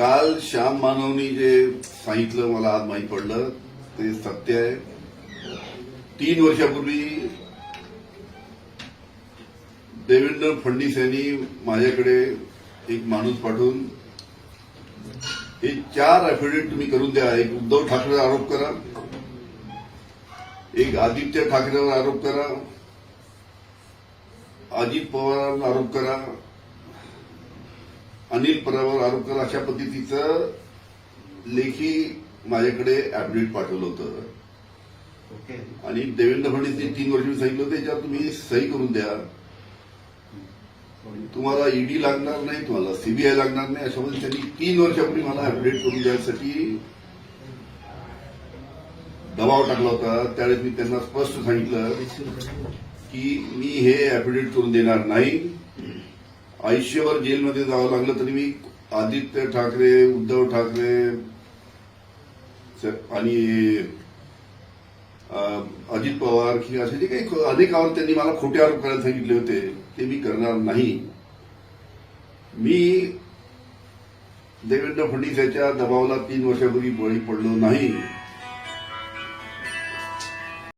काल श्याम मानवनी जे सांगितलं मला आज माहीत पडलं ते सत्य आहे. तीन वर्षापूर्वी देवेंद्र फडणवीस यांनी माझ्याकडे एक माणूस पाठवून हे चार अफिडेविट तुम्ही करून द्या. एक उद्धव ठाकरेवर आरोप करा. एक आदित्य ठाकरेवर आरोप करा. अजित पवारांवर आरोप करा. अनिल पवारांवर आरोप करा अशा पद्धतीचं लेखी माझ्याकडे ऍफिडेविट पाठवलं होतं. आणि देवेंद्र फडणवीस तीन वर्ष मी सांगितलं होतं त्याच्यावर तुम्ही सही करून द्या. तुम्हाला ईडी लागणार नाही तुम्हाला सीबीआय लागणार नाही अशा मध्ये त्यांनी तीन वर्षापूर्वी मला अपडेट करून द्यायसाठी दबाव टाकला होता. त्यावेळेस मी त्यांना स्पष्ट सांगितलं की मी हे ऍफिडेव्हिट करून देणार नाही. आयुष्यभर जेलमध्ये जावं लागलं तरी मी आदित्य ठाकरे उद्धव ठाकरे आणि अजित पवार की असे जे काही अनेक त्यांनी मला खोटे आरोप करायला सांगितले होते ते मी करणार नाही. मी देवेंद्र फडणवीस याच्या दबावाला तीन वर्षापूर्वी बळी पडलो नाही.